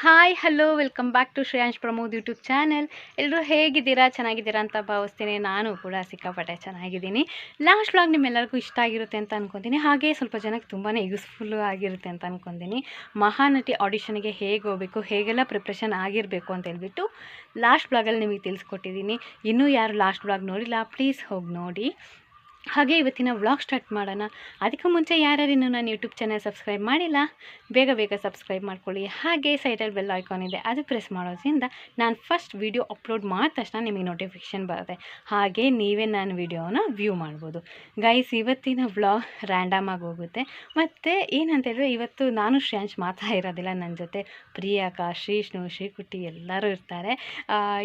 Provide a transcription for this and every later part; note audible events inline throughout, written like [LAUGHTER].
Hi hello welcome back to Shreyansh Pramod YouTube channel ಎಲ್ಲರೂ ಹೇಗಿದ್ದೀರಾ? ಚೆನ್ನಾಗಿದ್ದೀರಾ ಅಂತ ಭಾವಿಸ್ತೀನಿ. ನಾನು ಕೂಡ ಸಿಕ್ಕಾಪಟ್ಟೆ ಚೆನ್ನಾಗಿದ್ದೀನಿ. ಲಾಸ್ಟ್ ವ್ಲಾಗ್ ನಿಮ್ಮೆಲ್ಲರಿಗೂ ಇಷ್ಟ ಆಗಿರುತ್ತೆ ಅಂತ ಅಂದ್ಕೊತೀನಿ ಹಾಗೆ ಸ್ವಲ್ಪ ಜನಕ್ಕೆ ತುಂಬಾ ಯೂಸ್ಫುಲ್ಲು ಆಗಿರುತ್ತೆ ಅಂತ ಅಂದ್ಕೊತೀನಿ ಮಹಾನಟಿ ಆಡಿಷನ್ಗೆ ಹೇಗೆ ಹೋಗಬೇಕು, ಹೇಗೆಲ್ಲ ಪ್ರಿಪ್ರೇಷನ್ ಆಗಿರಬೇಕು ಅಂತ ಹೇಳ್ಬಿಟ್ಟು ಲಾಸ್ಟ್ ಬ್ಲಾಗಲ್ಲಿ ನಿಮಗೆ ತಿಳಿಸ್ಕೊಟ್ಟಿದ್ದೀನಿ. ಇನ್ನೂ ಯಾರು ಲಾಸ್ಟ್ ಬ್ಲಾಗ್ ನೋಡಿಲ್ಲ ಪ್ಲೀಸ್ ಹೋಗಿ ನೋಡಿ. ಹಾಗೆ ಇವತ್ತಿನ ವ್ಲಾಗ್ ಸ್ಟಾರ್ಟ್ ಮಾಡೋಣ. ಅದಕ್ಕೆ ಮುಂಚೆ ಯಾರ್ಯಾರು ಇನ್ನೂ ನಾನು ಯೂಟ್ಯೂಬ್ ಚಾನಲ್ ಸಬ್ಸ್ಕ್ರೈಬ್ ಮಾಡಿಲ್ಲ, ಬೇಗ ಬೇಗ ಸಬ್ಸ್ಕ್ರೈಬ್ ಮಾಡ್ಕೊಳ್ಳಿ. ಹಾಗೆ ಸೈಡಲ್ಲಿ ಬೆಲ್ ಐಕಾನ್ ಇದೆ, ಅದು ಪ್ರೆಸ್ ಮಾಡೋದ್ರಿಂದ ನಾನು ಫಸ್ಟ್ ವೀಡಿಯೋ ಅಪ್ಲೋಡ್ ಮಾಡಿದ ತಕ್ಷಣ ನಿಮಗೆ ನೋಟಿಫಿಕೇಷನ್ ಬರುತ್ತೆ. ಹಾಗೆ ನೀವೇ ನಾನು ವೀಡಿಯೋನ ವ್ಯೂ ಮಾಡ್ಬೋದು. ಗೈಸ್ ಇವತ್ತಿನ ವ್ಲಾಗ್ ರ್ಯಾಂಡಮ್ ಆಗಿ ಹೋಗುತ್ತೆ. ಮತ್ತು ಏನಂತ ಹೇಳಿದ್ರೆ ಇವತ್ತು ನಾನು ಶ್ರೇಯಾಂಶ್ ಮಾತ್ರ ಇರೋದಿಲ್ಲ ನನ್ನ ಜೊತೆ. ಪ್ರಿಯಾಕಾ, ಶ್ರೀಷ್ಣು, ಶ್ರೀಕುಟ್ಟಿ ಎಲ್ಲರೂ ಇರ್ತಾರೆ.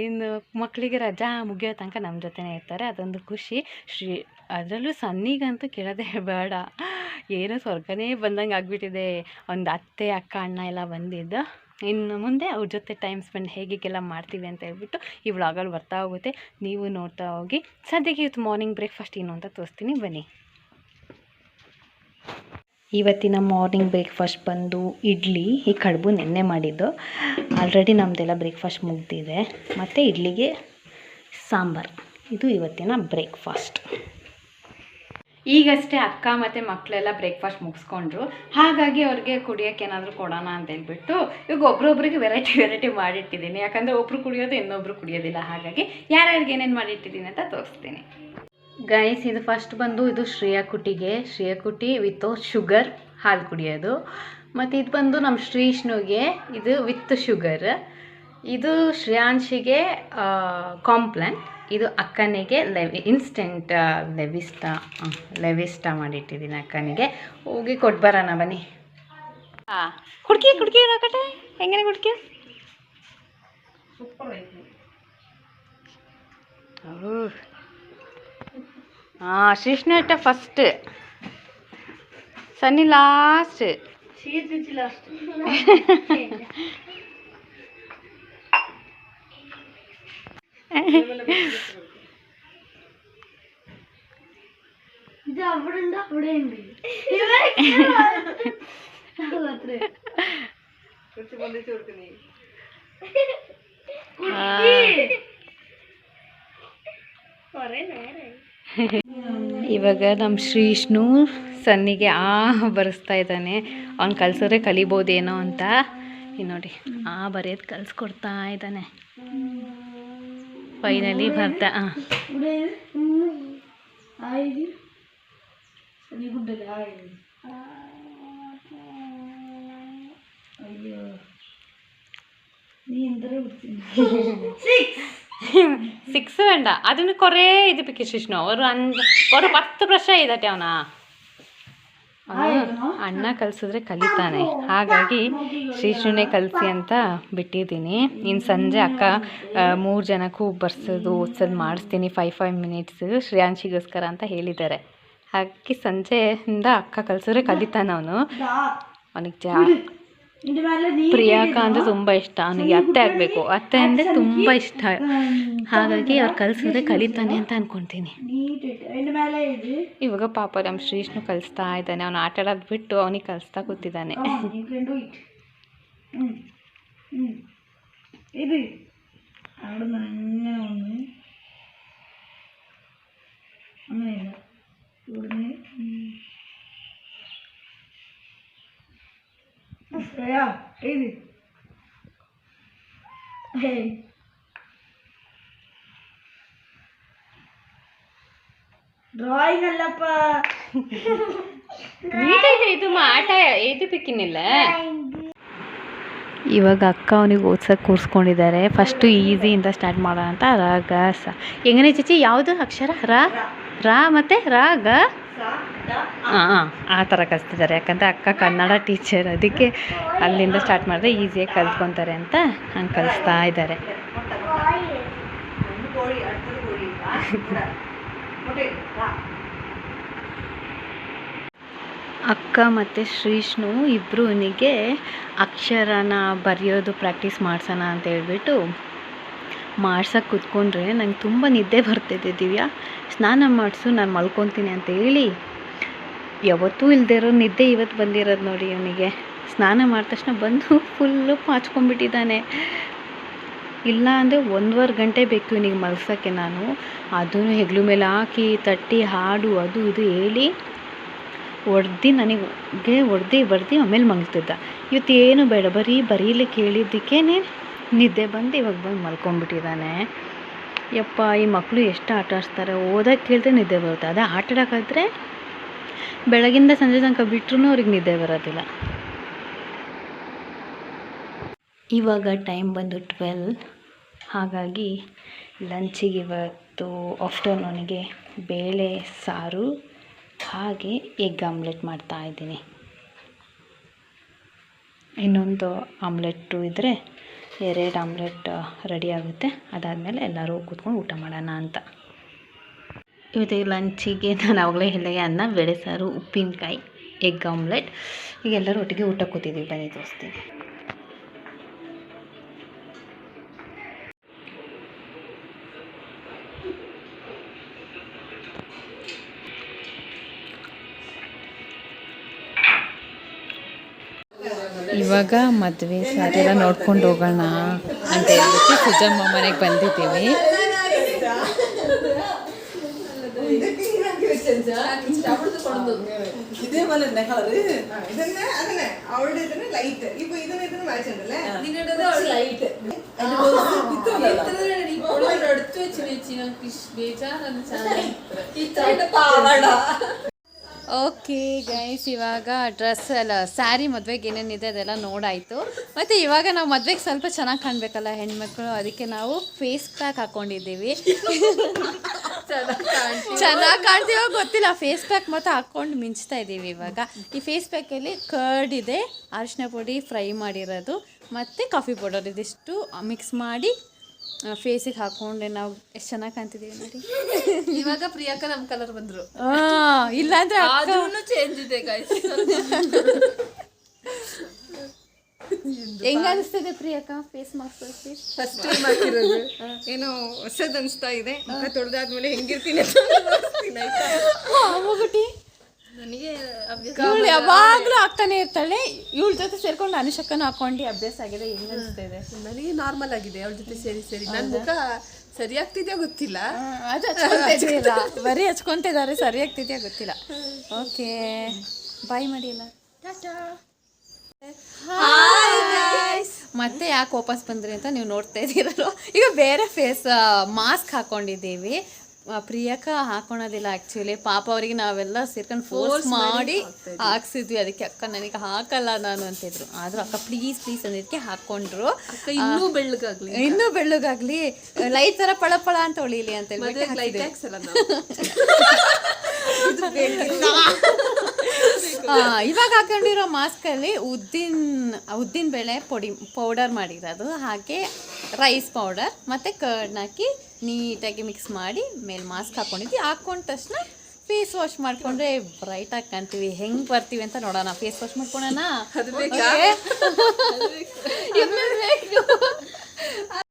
ಇನ್ನು ಮಕ್ಕಳಿಗೆ ರಜಾ ಮುಗಿಯೋ ತನಕ ನಮ್ಮ ಜೊತೆನೇ ಇರ್ತಾರೆ. ಅದೊಂದು ಖುಷಿ. ಶ್ರೀ ಅದರಲ್ಲೂ ಸನ್ನಿಗಂತೂ ಕೇಳೋದೇ [LAUGHS] ಬೇಡ. ಏನೋ ಸ್ವರ್ಗನೇ ಬಂದಂಗೆ ಆಗಿಬಿಟ್ಟಿದೆ. ಒಂದು ಅತ್ತೆ, ಅಕ್ಕ, ಅಣ್ಣ ಎಲ್ಲ ಬಂದಿದ್ದು. ಇನ್ನು ಮುಂದೆ ಅವ್ರ ಜೊತೆ ಟೈಮ್ ಸ್ಪೆಂಡ್ ಹೇಗೆಲ್ಲ ಮಾಡ್ತೀವಿ ಅಂತ ಹೇಳ್ಬಿಟ್ಟು ಈ ವ್ಲಾಗಲ್ಲಿ ಬರ್ತಾ ಹೋಗುತ್ತೆ. ನೀವು ನೋಡ್ತಾ ಹೋಗಿ. ಸದ್ಯಕ್ಕೆ ಇವತ್ತು ಮಾರ್ನಿಂಗ್ ಬ್ರೇಕ್ಫಾಸ್ಟ್ ಏನು ಅಂತ ತೋರಿಸ್ತೀನಿ. ಬನ್ನಿ. ಇವತ್ತಿನ ಮಾರ್ನಿಂಗ್ ಬ್ರೇಕ್ಫಾಸ್ಟ್ ಬಂದು ಇಡ್ಲಿ, ಈ ಕಡುಬು ನೆನ್ನೆ ಮಾಡಿದ್ದು. ಆಲ್ರೆಡಿ ನಮ್ಮದೆಲ್ಲ ಬ್ರೇಕ್ಫಾಸ್ಟ್ ಮುಗ್ದಿದೆ. ಮತ್ತು ಇಡ್ಲಿಗೆ ಸಾಂಬಾರು. ಇದು ಇವತ್ತಿನ ಬ್ರೇಕ್ಫಾಸ್ಟ್ ಈಗಷ್ಟೇ ಅಕ್ಕ ಮತ್ತು ಮಕ್ಕಳೆಲ್ಲ ಬ್ರೇಕ್ಫಾಸ್ಟ್ ಮುಗಿಸ್ಕೊಂಡ್ರು. ಹಾಗಾಗಿ ಅವ್ರಿಗೆ ಕುಡಿಯೋಕ್ಕೆ ಏನಾದರೂ ಕೊಡೋಣ ಅಂತ ಹೇಳ್ಬಿಟ್ಟು ಈಗ ಒಬ್ರೊಬ್ರಿಗೆ ವೆರೈಟಿ ವೆರೈಟಿ ಮಾಡಿಟ್ಟಿದ್ದೀನಿ. ಯಾಕಂದರೆ ಒಬ್ರು ಕುಡಿಯೋದು ಇನ್ನೊಬ್ರು ಕುಡಿಯೋದಿಲ್ಲ. ಹಾಗಾಗಿ ಯಾರ್ಯಾರಿಗೆ ಏನೇನು ಮಾಡಿಟ್ಟಿದ್ದೀನಿ ಅಂತ ತೋರಿಸ್ತೀನಿ. ಗೈಸ್ ಇದು ಫಸ್ಟ್ ಬಂದು ಇದು ಶ್ರೇಯಾ ಕುಟಿಗೆ ಶ್ರೇಯಾ ಕುಟಿ ವಿತ್ ಶುಗರ್ ಹಾಲು ಕುಡಿಯೋದು. ಮತ್ತು ಇದು ಬಂದು ನಮ್ಮ ಶ್ರೀಷ್ಣುಗೆ. ಇದು ವಿತ್ ಶುಗರ್ ಇದು ಶ್ರೇಯಾಂಶಿಗೆ ಕಾಂಪ್ಲನ್ ಇದು ಅಕ್ಕನಿಗೆ ಲೆವಿ ಇನ್ಸ್ಟೆಂಟ್ ಲೆವಿಸ್ಟ ಲೆವಿಸ್ಟ ಮಾಡಿಟ್ಟಿದ್ದೀನಿ ಅಕ್ಕನಿಗೆ. ಹೋಗಿ ಕೊಟ್ಟು ಬರೋಣ ಬನ್ನಿ. ಹಾಂ ಕುಡ್ಕಿ ಕುಡ್ಕಿ ರಾಕಟೆ ಹೆಂಗನೆ ಕುಡ್ಕಿ ಹಾಂ ಶ್ರೀಷ್ಣು ಇಟ್ಟ ಫಸ್ಟ್ ಸನ್ನಿ ಲಾಸ್ಟ್ ಲಾಸ್ಟ್ [LAUGHS] ഇത് അവിടെ ഉണ്ട് അവിടെ ഉണ്ട് ಇವಾಗ ನಮ್ಮ ಶ್ರೀಷ್ಣು ಸನ್ನಿಗೆ ಆ ಬರೆಸ್ತಾ ಇದ್ದಾನೆ ಅವ್ನು ಕಲ್ಸಿದ್ರೆ ಕಲಿಬೋದೇನೋ ಅಂತ ಇಲ್ಲಿ ನೋಡಿ ಆ ಬರೆಯೋದು ಕಲಿಸ್ಕೊಡ್ತಾ ಇದ್ದಾನೆ ഫൈനലി ഭർത്ത ആ. സിക്സ് [LAUGHS] വേണ്ട. അതിന് കുറേ ഇത് പിക്കിച്ചിരുന്നോ ഒരു അഞ്ച് ഒരു പത്ത് പ്രശ്നം ചെയ്തിട്ടാവുന്നാ ಅಣ್ಣ. ಕಲಿಸಿದ್ರೆ ಕಲಿತಾನೆ. ಹಾಗಾಗಿ ಶ್ರೀಶ್ರೀನೇ ಕಲಿಸಿ ಅಂತ ಬಿಟ್ಟಿದ್ದೀನಿ. ಇನ್ನು ಸಂಜೆ ಅಕ್ಕ ಮೂರು ಜನಕ್ಕೂ ಬರ್ಸೋದು ಓದ್ಸೋದು ಮಾಡಿಸ್ತೀನಿ. ಫೈವ್ ಫೈವ್ ಮಿನಿಟ್ಸ್ ಶ್ರೇಯಾಂಶಿಗೋಸ್ಕರ ಅಂತ ಹೇಳಿದ್ದಾರೆ. ಹಾಕಿ ಸಂಜೆಯಿಂದ ಅಕ್ಕ ಕಲಿಸಿದ್ರೆ ಕಲಿತಾನೆ ಅವನು. ಅವನಿಗೆ ಜಾ ಪ್ರಿಯಾಕ ಅಂದರೆ ತುಂಬಾ ಇಷ್ಟ ಅವನಿಗೆ ಅತ್ತೆ ಆಗಬೇಕು ಅತ್ತೆ ಅಂದ್ರೆ ತುಂಬಾ ಇಷ್ಟ ಹಾಗಾಗಿ ಅವ್ರು ಕಲ್ಸೋದೇ ಕಲಿತಾನೆ ಅಂತ ಅಂದ್ಕೊತೀನಿ ಇವಾಗ ಪಾಪ ನಮ್ಮ ಶ್ರೀಷ್ಣು ಕಲಿಸ್ತಾ ಇದ್ದಾನೆ ಅವ್ನು ಆಟ ಆಡೋದು ಬಿಟ್ಟು ಅವನಿಗೆ ಕಲಿಸ್ತಾ ಕೂತಿದ್ದಾನೆ ಇದು Yeah, easy. ಡ್ರಾಯಿಂಗ್ ಅಲ್ಲಪ್ಪ. [LAUGHS] ನೀಟೈತೆ ಇದು ಆಟ ಇದು ಇವಾಗ ಅಕ್ಕ ಅವನಿಗೆ ಓದ್ಸೋಕೆ ಕೂರಿಸ್ಕೊಂಡಿದ್ದಾರೆ. ಫಸ್ಟು ಈಸಿಯಿಂದ ಸ್ಟಾರ್ಟ್ ಮಾಡೋಣ ಅಂತ. ರಾಗ ಸ. ಹೆಂಗನೇ ಚಿಚಿ? ಯಾವುದು? ಅಕ್ಷರ? ರಾ? ರಾ ಮತ್ತು? ರಾಗ? ಹಾಂ ಆ ಥರ ಕಲಿಸ್ತಿದ್ದಾರೆ ಯಾಕಂದರೆ ಅಕ್ಕ ಕನ್ನಡ ಟೀಚರ್. ಅದಕ್ಕೆ ಅಲ್ಲಿಂದ ಸ್ಟಾರ್ಟ್ ಮಾಡಿದ್ರೆ ಈಸಿಯಾಗಿ ಕಲ್ತ್ಕೊತಾರೆ ಅಂತ ಹಂಗೆ ಕಲಿಸ್ತಾ ಇದ್ದಾರೆ. ಅಕ್ಕ ಮತ್ತು ಶ್ರೀಷ್ಣು ಇಬ್ಬರು ನಿಗೆ ಅಕ್ಷರನ ಬರೆಯೋದು ಪ್ರಾಕ್ಟೀಸ್ ಮಾಡ್ಸೋಣ ಅಂತ ಹೇಳ್ಬಿಟ್ಟು ಮಾಡ್ಸಕ್ಕೆ ಕೂತ್ಕೊಂಡ್ರೆ ನಂಗೆ ತುಂಬ ನಿದ್ದೆ ಬರ್ತಿದ್ದೆ ದಿವ್ಯಾ. ಸ್ನಾನ ಮಾಡಿಸು, ನಾನು ಮಲ್ಕೊತೀನಿ ಅಂತ ಹೇಳಿ ಯಾವತ್ತೂ ಇಲ್ಲದೆ ಇರೋ ನಿದ್ದೆ ಇವತ್ತು ಬಂದಿರೋದು ನೋಡಿ ಅವನಿಗೆ. ಸ್ನಾನ ಮಾಡಿದ ತಕ್ಷಣ ಬಂದು ಫುಲ್ಲು ಪಾಚ್ಕೊಂಡ್ಬಿಟ್ಟಿದ್ದಾನೆ ಇಲ್ಲ ಅಂದರೆ ಒಂದೂವರೆ ಗಂಟೆ ಬೇಕು ಇವನಿಗೆ ಮಲ್ಸೋಕ್ಕೆ ನಾನು. ಅದನ್ನು ಹೆಗ್ಲು ಮೇಲೆ ಹಾಕಿ, ತಟ್ಟಿ, ಹಾಡು, ಅದು, ಇದು ಹೇಳಿ ಒಡ್ದು ನನಗೆ ಹೊಡ್ದು ಬಡ್ದು ಆಮೇಲೆ ಮಲಗ್ತಿದ್ದ ಇವತ್ತು ಏನು ಬೇಡ, ಬರೀ ಬರೀಲಿ ಕೇಳಿದ್ದಕ್ಕೇನೆ ನಿದ್ದೆ ಬಂದು ಇವಾಗ ಬಂದು ಮಲ್ಕೊಂಡ್ಬಿಟ್ಟಿದ್ದಾನೆ. ಯಪ್ಪ, ಈ ಮಕ್ಕಳು ಎಷ್ಟು ಆಟ ಆಡಿಸ್ತಾರೆ? ಓದೋಕ್ಕೆ ಕೇಳಿದ್ರೆ ನಿದ್ದೆ ಬರುತ್ತೆ. ಅದೇ ಆಟ ಆಡೋಕ್ಕಾದ್ರೆ ಬೆಳಗಿಂದ ಸಂಜೆ ತನಕ ಬಿಟ್ಟರು ಅವ್ರಿಗೆ ನಿದ್ದೆ ಬರೋದಿಲ್ಲ. ಇವಾಗ ಟೈಮ್ ಬಂದು ಟ್ವೆಲ್. ಹಾಗಾಗಿ ಲಂಚಿಗೆ ಇವತ್ತು ಆಫ್ಟರ್ನೂನಿಗೆ ಬೇಳೆ, ಸಾರು, ಹಾಗೆ ಎಗ್ ಆಮ್ಲೆಟ್ ಮಾಡ್ತಾ ಇದ್ದೀನಿ. ಇನ್ನೊಂದು ಆಮ್ಲೆಟ್ಟು ಇದ್ದರೆ ಎರಡು ಆಮ್ಲೆಟ್ ರೆಡಿ ಆಗುತ್ತೆ. ಅದಾದಮೇಲೆ ಎಲ್ಲರೂ ಕೂತ್ಕೊಂಡು ಊಟ ಮಾಡೋಣ ಅಂತ. ಇವತ್ತಿಗೆ ಲಂಚಿಗೆ [LAUGHS] ನಾನು ಆವಾಗಲೇ ಹೇಳಿದಾಗೆ ಅನ್ನ ಬೇಳೆ ಸಾರು ಉಪ್ಪಿನಕಾಯಿ, ಎಗ್ ಆಮ್ಲೆಟ್. ಈಗ ಎಲ್ಲರೂ ಒಟ್ಟಿಗೆ ಊಟ ಕೂತಿದ್ದೀವಿ. ಬನ್ನಿ ತೋರಿಸ್ತೀನಿ. ಇವಾಗ ಮದುವೆ ಸಾರಿ ಎಲ್ಲ ನೋಡ್ಕೊಂಡು ಹೋಗೋಣ ಅಂತ ಹೇಳ್ಬಿಟ್ಟು ಸುಜಮ್ಮ ಮನೆಗೆ ಬಂದಿದ್ದೀವಿ. ಓಕೆ [LAUGHS] ಗೈಸ್ ಇವಾಗ ಡ್ರೆಸ್ ಎಲ್ಲ ಸ್ಯಾರಿ ಮದುವೆಗೆ ಏನೇನಿದೆ ಅದೆಲ್ಲ ನೋಡಾಯಿತು. ಮತ್ತು ಇವಾಗ ನಾವು ಮದುವೆಗೆ ಸ್ವಲ್ಪ ಚೆನ್ನಾಗಿ ಕಾಣಬೇಕಲ್ಲ ಹೆಣ್ಮಕ್ಳು ಅದಕ್ಕೆ ನಾವು ಫೇಸ್ ಪ್ಯಾಕ್ ಹಾಕ್ಕೊಂಡಿದ್ದೀವಿ [LAUGHS] ಚೆನ್ನಾಗಿ ಕಾಣ್ತೀವೋ ಗೊತ್ತಿಲ್ಲ. ಫೇಸ್ ಪ್ಯಾಕ್ ಮಾತ್ರ ಹಾಕ್ಕೊಂಡು ಮಿಂಚ್ತಾ ಇದ್ದೀವಿ ಇವಾಗ. ಈ ಫೇಸ್ ಪ್ಯಾಕಲ್ಲಿ ಕರ್ಡ್ ಇದೆ ಅರಿಶಿನ ಪುಡಿ ಫ್ರೈ ಮಾಡಿರೋದು ಮತ್ತು ಕಾಫಿ ಪೌಡರ್ ಇದಿಷ್ಟು ಮಿಕ್ಸ್ ಮಾಡಿ ಫೇಸಿಗೆ ಹಾಕೊಂಡೆ. ನಾವು ಎಷ್ಟು ಚೆನ್ನಾಗಿ ಕಾಣ್ತಿದೀವಿ ನೋಡಿ. ಇವಾಗ ಪ್ರಿಯಾಕ ನಮ್ಮ ಕಲರ್ ಬಂದ್ರು. ಇಲ್ಲಾಂದ್ರೆ ಚೇಂಜ್ ಇದೆ ಹೆಂಗ ಅನಿಸ್ತಿದೆ ಪ್ರಿಯಕ್ಕ ಫೇಸ್ ಮಾಸ್ಕ್ ಫಸ್ಟ್ ಟೈಮ್ ಹಾಕಿರೋದು ಏನೋ ಹೊಸದ್ ಅನಿಸ್ತಾ ಇದೆ ಮುಖ ತೊಳೆದಾದ್ಮೇಲೆ ಹೆಂಗಿರ್ತೀನಿ ಅಂತ ನೋಡ್ತೀನಿ ಆಯ್ತಾ? ಮಗುಟಿ ನನಗೆ ಅಭ್ಯಾಸ ಇವಳು ಯಾವಾಗ್ಲೂ ಆಗ್ತಾನೆ ಇರ್ತಾಳೆ. ಇವಳ ಜೊತೆ ಸೇರ್ಕೊಂಡು ಅನುಷಕ್ಕನು ಹಾಕೊಂಡು ಅಭ್ಯಾಸ ಆಗಿದೆ ಹೆಂಗ ಅನಿಸ್ತಿದೆ ನನಗೆ ನಾರ್ಮಲ್ ಆಗಿದೆ ಅವಳ ಜೊತೆ ಸೇರಿ ಸೇರಿ. ನನ್ನ ಮುಖ ಸರಿ ಆಗ್ತಿದ್ಯೋ ಗೊತ್ತಿಲ್ಲ. ಅದು ಹಚ್ಕೊಂತಿದ್ದಿಲ್ಲ ಬರೀ ಹಚ್ಕೊಂತಿದ್ದಾರೆ ಸರಿ ಆಗ್ತಿದ್ಯಾ ಗೊತ್ತಿಲ್ಲ. ಓಕೆ ಬಾಯ್ ಮಾಡಿಲ್ಲ ಮತ್ತೆ ಯಾಕೆ ವಾಪಸ್ ಬಂದ್ರಿ ಅಂತ ನೀವು ನೋಡ್ತಾ ಇದ್ದೀರಲ್ಲ ಈಗ ಬೇರೆ ಫೇಸ್ ಮಾಸ್ಕ್ ಹಾಕೊಂಡಿದ್ದೀವಿ. ಪ್ರಿಯಕ ಹಾಕೊಳೋದಿಲ್ಲ ಆ್ಯಕ್ಚುಲಿ ಪಾಪ ಅವರಿಗೆ ನಾವೆಲ್ಲ ಸೇರ್ಕೊಂಡು ಫೋರ್ಸ್ ಮಾಡಿ ಹಾಕ್ಸಿದ್ವಿ. ಅದಕ್ಕೆ ಅಕ್ಕ ನನಗೆ ಹಾಕಲ್ಲ ನಾನು ಅಂತಿದ್ರು. ಆದ್ರೂ ಅಕ್ಕ ಪ್ಲೀಸ್ ಪ್ಲೀಸ್ ಅನ್ನೋದಕ್ಕೆ ಹಾಕೊಂಡ್ರು ಇನ್ನೂ ಬೆಳ್ಳಗಾಗ್ಲಿ ಇನ್ನೂ ಬೆಳ್ಳಗಾಗ್ಲಿ. ಲೈಟ್ ತರ ಪಳ ಪಳ ಅಂತ ಹೊಳಿಲಿ ಅಂತ ಹೇಳ್ಬಿಟ್ಟು [LAUGHS] ಲೈಟ್ ಹಾಕಿದ್ವಿ. ಹಾಕ್ಸಲ್ಲ ನಾವು ಆ, ಇವಾಗ ಹಾಕೊಂಡಿರೋ ಮಾಸ್ಕಲ್ಲಿ ಉದ್ದಿನ ಉದ್ದಿನ ಬೇಳೆ ಪೊಡಿ ಪೌಡರ್ ಮಾಡಿರೋದು. ಹಾಗೆ ರೈಸ್ ಪೌಡರ್ ಮತ್ತು ಕರ್ಡ್ ಹಾಕಿ ನೀಟಾಗಿ ಮಿಕ್ಸ್ ಮಾಡಿ ಮೇಲೆ ಮಾಸ್ಕ್ ಹಾಕೊಂಡಿದ್ವಿ. ಹಾಕೊಂಡ ತಕ್ಷಣ ಫೇಸ್ ವಾಶ್ ಮಾಡ್ಕೊಂಡ್ರೆ ಬ್ರೈಟ್ ಆಗಿ ಕಾಣ್ತೀವಿ. ಹೆಂಗ್ ಬರ್ತೀವಿ ಅಂತ ನೋಡೋಣ. Face wash ಮಾಡ್ಕೊಳೋಣ?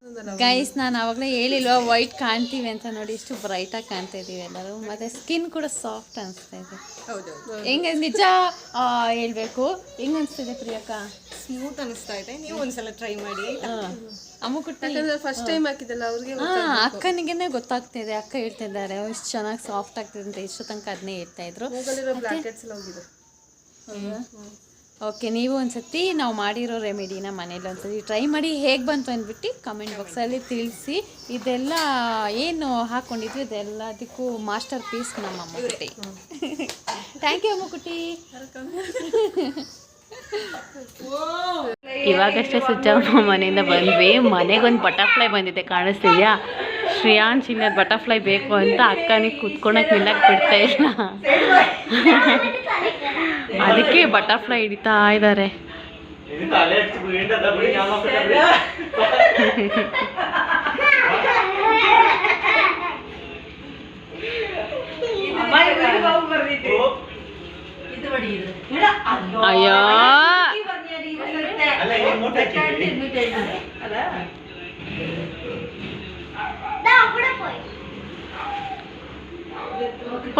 [LAUGHS] ಗೈಸ್ ನಾನು ಆವಾಗಲೇ ಹೇಳಿಲ್ವಾ ವೈಟ್ ಕಾಣ್ತೀವಿ ಅಂತ ನೋಡಿ ಎಷ್ಟು ಬ್ರೈಟ್ ಆಗಿ ಕಾಣ್ತಾ ಇದೀವಿ ಎಲ್ಲರೂ. ಮತ್ತೆ ಸ್ಕಿನ್ ಕೂಡ ಸಾಫ್ಟ್ ಅನಿಸ್ತಾ ಇದೆ. ಹೆಂಗೆ ನಿಜ ಹೇಳ್ಬೇಕು. ಹೆಂಗ್ ಅನಿಸ್ತಿದೆ ಪ್ರಿಯಕ್ಕ ಸ್ಮೂತ್ ಅನಿಸ್ತಾ ಇದೆ. ನೀವು ಒಂದ್ಸಲ ಟ್ರೈ ಮಾಡಿ? ಅಮ್ಮ ಕುಟ್ಟಿ. ಫಸ್ಟ್ ಟೈಮ್ ಹಾಕಿದಲ್ಲ ಅವ್ರಿಗೆ ಹಾ ಅಕ್ಕನಿಗೆನೆ ಗೊತ್ತಾಗ್ತಿದೆ. ಅಕ್ಕ ಹೇಳ್ತಿದ್ದಾರೆ ಇಷ್ಟು ಚೆನ್ನಾಗಿ ಸಾಫ್ಟ್ ಆಗ್ತಿದೆ ಅಂತ ಇಷ್ಟು ತನಕ ಅದನ್ನೇ ಹೇಳ್ತಾ ಇದ್ರು. ಓಕೆ ನೀವು ಒಂದ್ಸತಿ ನಾವು ಮಾಡಿರೋ ರೆಮಿಡಿನ ಮನೇಲಿ ಒಂದ್ಸತಿ ಟ್ರೈ ಮಾಡಿ ಹೇಗೆ ಬಂತು ಅಂದ್ಬಿಟ್ಟು ಕಮೆಂಟ್ ಬಾಕ್ಸಲ್ಲಿ ತಿಳಿಸಿ. ಇದೆಲ್ಲ ಏನು ಹಾಕ್ಕೊಂಡಿದ್ವಿ ಇದೆಲ್ಲದಕ್ಕೂ ಮಾಸ್ಟರ್ ಪೀಸ್ ನಮ್ಮ ಮಕ್ಕಳಿ ಥ್ಯಾಂಕ್ ಯು ಮುಕುಟಿ ಇವಾಗಷ್ಟೇ ಸುಜ್ಜಮ್ಮ ಮನೆಯಿಂದ ಬಂದ್ವಿ. ಮನೆಗೊಂದು ಬಟರ್ಫ್ಲೈ ಬಂದಿದೆ, ಕಾಣಿಸ್ತಿದ್ಯಾ? ಶ್ರೇಯಾನ್ ಚಿನ್ನ ಬಟರ್ಫ್ಲೈ ಬೇಕು ಅಂತ ಅಕ್ಕನಿಗೆ ಕುತ್ಕೊಳಕ್ಕೆ ನಿಲ್ಲಕ್ಕೆ ಬಿಡ್ತಾ ಇಲ್ಲ. ಅದಕ್ಕೆ ಬಟರ್ಫ್ಲೈ ಹಿಡಿತಾ ಇದ್ದಾರೆ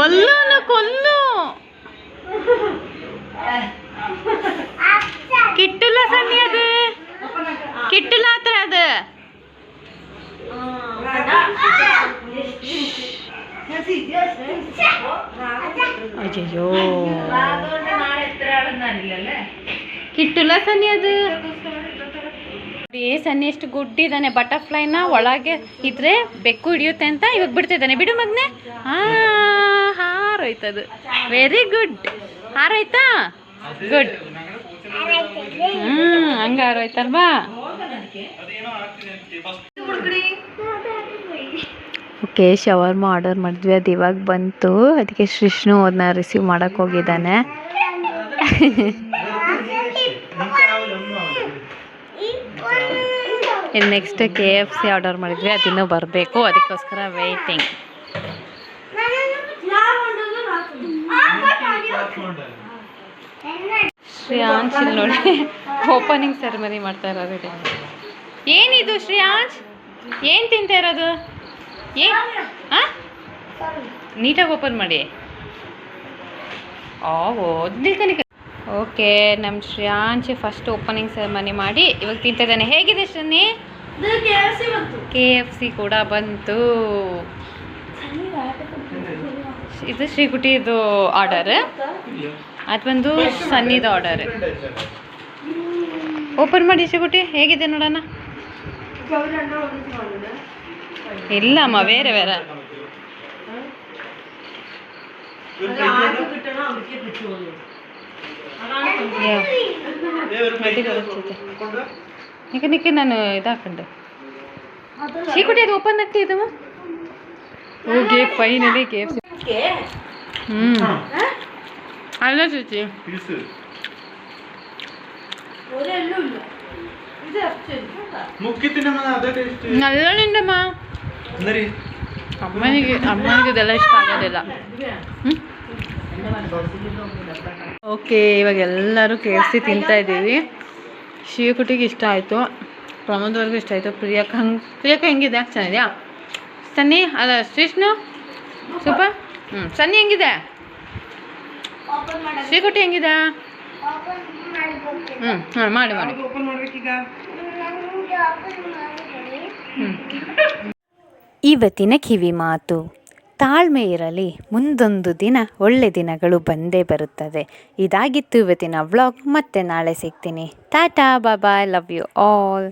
ಕೊಲ್ಲು ಕೊಲ್ಲು. ಕಿಟ್ಟುಲ ಸನ್ನಿ ಅದು. ಹತ್ರ ಅದು. ಅಯ್ಯೋ ಕಿಟ್ಟುಲ್ಲ ಸನ್ನಿ ಅದು. ಸನ್ನಿ ಎಷ್ಟು ಗುಡ್ಡಿದ್ದಾನೆ ಬಟರ್ಫ್ಲೈನ ಒಳಗೆ ಇದ್ರೆ ಬೆಕ್ಕು ಹಿಡಿಯುತ್ತೆ ಅಂತ ಇವಾಗ ಬಿಡ್ತಿದ್ದಾನೆ. ಬಿಡು ಮಗ್ನೆ. ಹಾ ಹಾರೋಯ್ತದು. ವೆರಿ ಗುಡ್ ಆರೋಯ್ತಾ ಗುಡ್ ಹ್ಮ್, ಹಂಗ ಹಾರೋಯ್ತಲ್ವಾ? ಓಕೆ ಶವರ್ಮ ಆರ್ಡರ್ ಮಾಡಿದ್ವಿ, ಅದು ಇವಾಗ ಬಂತು. ಅದಕ್ಕೆ ಶ್ರೀಷ್ಣು ಅದನ್ನ ರಿಸೀವ್ ಮಾಡಕ್ಕೆ ಹೋಗಿದ್ದಾನೆ. ಇನ್ನು next K F C order ಮಾಡಿದ್ವಿ, ಅದಿನ್ನೂ ಬರಬೇಕು, ಅದಕ್ಕೋಸ್ಕರ ವೆಯ್ಟಿಂಗ್ ಶ್ರೇಯಾಂಶ್ ಇಲ್ಲಿ ನೋಡಿ. ಓಪನಿಂಗ್ ಸೆರೆಮನಿ ಮಾಡ್ತಾ ಇರೋದು ಏನಿದು ಶ್ರೇಯಾಂಶ್? ಏನು ತಿಂತಾ ಇರೋದು? ಏನ್? ಹಾಂ ನೀಟಾಗಿ ಓಪನ್ ಮಾಡಿ. ಆ ಓಕೆ ನಮ್ಮ ಶ್ರೇಯಾಂಶ್ ಫಸ್ಟ್ ಓಪನಿಂಗ್ ಸೆರೆಮನಿ ಮಾಡಿ ಇವಾಗ ತಿಂತಾ ಇದ್ದಾನೆ. ಹೇಗಿದೆ ಶ್ರನಿ? ಕೆ ಎಫ್ ಸಿ ಕೂಡ ಬಂತು. ಇದು ಶ್ರೀಗುಟಿದು ಆರ್ಡರ್ ಅದು ಬಂದು ಸನ್ನಿದು ಆರ್ಡರ್ ಓಪನ್ ಮಾಡಿ ಶ್ರೀಗುಟಿ ಹೇಗಿದೆ ನೋಡೋಣ? ಇಲ್ಲಮ್ಮ ಬೇರೆ ಬೇರೆ. ನಿಕ್ಕ ನಿಕ್ಕ ನಾನು ಇದಾಕೊಂಡೆ. ಶ್ರೀಗುಟಿ ಅದು ಓಪನ್ ಆಗ್ತಿದ್ದಮ್ಮ ಇದು okay finally K F C ಹ್ಞೂ ಅಲ್ಲ ಸುಚಿ ಮುಕ್ಕಿತ್ತಿನ ಅದೇ ಟೇಸ್ಟ್ നല്ല ഉണ്ടമ്മ ಅಂದರಿ ಅಮ್ಮನಿಗೆ ಅಮ್ಮನಿಗೆ ಇದೆಲ್ಲ ಇಷ್ಟ ಆಗೋದಿಲ್ಲ ಓಕೆ ಇವಾಗ ಎಲ್ಲರೂ ಕೆ ಎಫ್ ಸಿ ತಿಂತಾ ಇದ್ದೀವಿ ಶಿವಕುಟಿಗೆ ಇಷ್ಟ ಆಯಿತು ಪ್ರಮೋದ್ವರೆಗೂ ಇಷ್ಟ ಆಯಿತು ಪ್ರಿಯಕ್ಕ ಹಂಗೆ ಪ್ರಿಯಕ್ಕ ಹೆಂಗಿದೆ ಚೆನ್ನಾಗಿದೆಯಾ ಸನ್ನಿ ಅಲ್ಲ ಶ್ರೀಷ್ಣು ಸೂಪರ್ ಹ್ಞೂ ಸನ್ನಿ ಹೆಂಗಿದೆ? ಶ್ರೀಕುಟಿ ಹೆಂಗಿದೆ? ಹ್ಞೂ ಹಾಂ ಮಾಡಿ ಮಾಡಿ. ಇವತ್ತಿನ ಕಿವಿ ಮಾತು. ತಾಳ್ಮೆ ಇರಲಿ ಮುಂದೊಂದು ದಿನ ಒಳ್ಳೆ ದಿನಗಳು ಬಂದೇ ಬರುತ್ತದೆ. ಇದಾಗಿತ್ತು ಇವತ್ತಿನ ವ್ಲಾಗ್. ಮತ್ತೆ ನಾಳೆ ಸಿಗ್ತೀನಿ. ಟಾಟಾ ಬಾಬಾ ಲವ್ ಯು ಆಲ್.